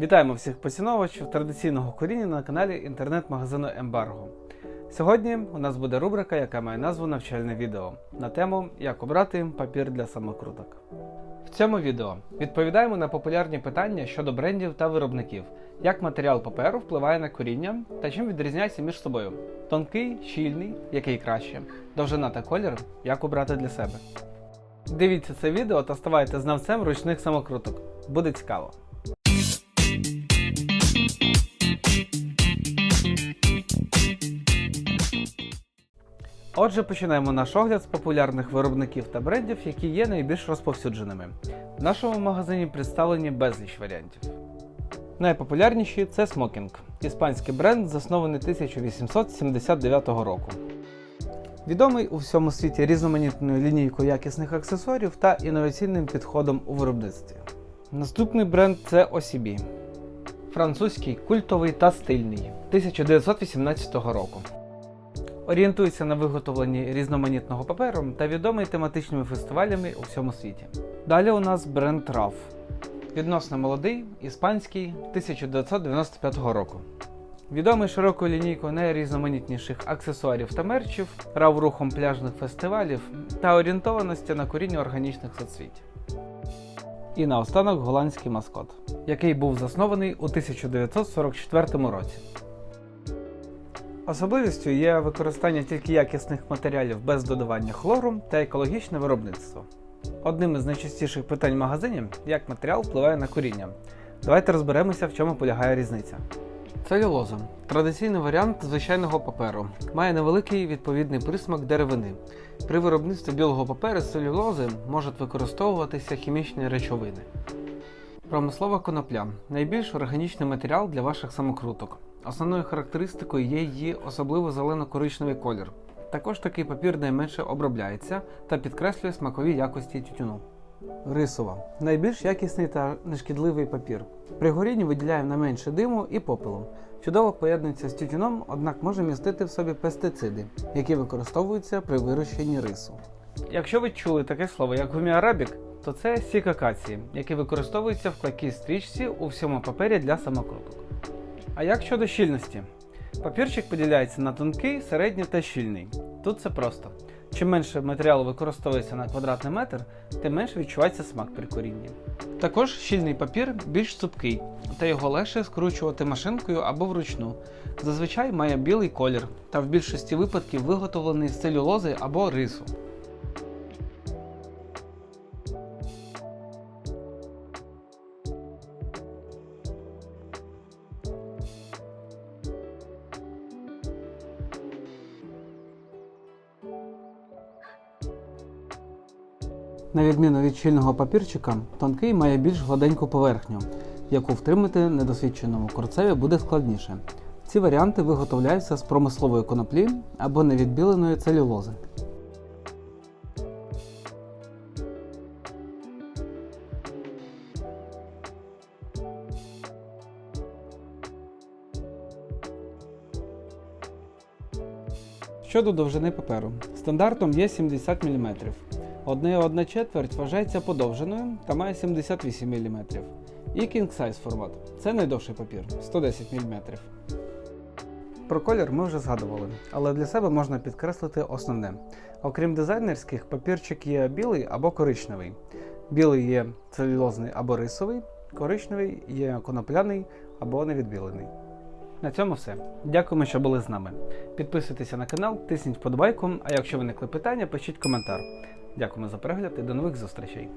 Вітаємо всіх поціновувачів традиційного коріння на каналі інтернет-магазину Ембарго. Сьогодні у нас буде рубрика, яка має назву Навчальне відео на тему Як обрати папір для самокруток. В цьому відео відповідаємо на популярні питання щодо брендів та виробників, як матеріал паперу впливає на коріння та чим відрізняється між собою. Тонкий, щільний, який краще, довжина та колір, як обрати для себе. Дивіться це відео та ставайте знавцем ручних самокруток. Буде цікаво. Отже, починаємо наш огляд з популярних виробників та брендів, які є найбільш розповсюдженими. В нашому магазині представлені безліч варіантів. Найпопулярніші це Smoking, іспанський бренд, заснований 1879 року. Відомий у всьому світі різноманітною лінійкою якісних аксесуарів та інноваційним підходом у виробництві. Наступний бренд це OCB. Французький, культовий та стильний 1918 року. Орієнтується на виготовленні різноманітного паперу та відомий тематичними фестивалями у всьому світі. Далі у нас бренд RAF. Відносно молодий, іспанський 1995 року. Відомий широкою лінійкою найрізноманітніших аксесуарів та мерчів, рав рухом пляжних фестивалів та орієнтованості на коріння органічних соцвіть. І наостанок голландський маскот, який був заснований у 1944 році. Особливістю є використання тільки якісних матеріалів без додавання хлору та екологічне виробництво. Одним із найчастіших питань в магазині як матеріал впливає на коріння. Давайте розберемося, в чому полягає різниця. Целюлоза традиційний варіант звичайного паперу. Має невеликий відповідний присмак деревини. При виробництві білого паперу з целюлози можуть використовуватися хімічні речовини. Промислова конопля найбільш органічний матеріал для ваших самокруток. Основною характеристикою є її особливо зелено-коричневий колір. Також такий папір найменше обробляється та підкреслює смакові якості тютюну. Рисова найбільш якісний та нешкідливий папір. При горінні виділяє не менше диму і попелу. Чудово поєднується з тютюном, однак може містити в собі пестициди, які використовуються при вирощенні рису. Якщо ви чули таке слово, як гуміарабік, то це сік акації, який використовується в клейкій стрічці у всьому папері для самокруток. А як щодо щільності? Папірчик поділяється на тонкий, середній та щільний. Тут це просто. Чим менше матеріалу використовується на квадратний метр, тим менше відчувається смак при корінні. Також щільний папір більш цупкий, та його легше скручувати машинкою або вручну. Зазвичай має білий колір та в більшості випадків виготовлений з целюлози або рису. На відміну від щільного папірчика, тонкий має більш гладеньку поверхню, яку втримати недосвідченому курцеві буде складніше. Ці варіанти виготовляються з промислової коноплі або невідбіленої целюлози. Щодо довжини паперу, стандартом є 70 мм. Одне і одна четверть вважається подовженою та має 78 мм. І Size формат це найдовший папір 110 мм. Про колір ми вже згадували, але для себе можна підкреслити основне. Окрім дизайнерських, папірчик є білий або коричневий. Білий є целюлозний або рисовий, коричневий є конопляний або невідбілений. На цьому все. Дякуємо, що були з нами. Підписуйтеся на канал, тисніть вподобайку, а якщо виникли питання, пишіть коментар. Дякуємо за перегляд і до нових зустрічей.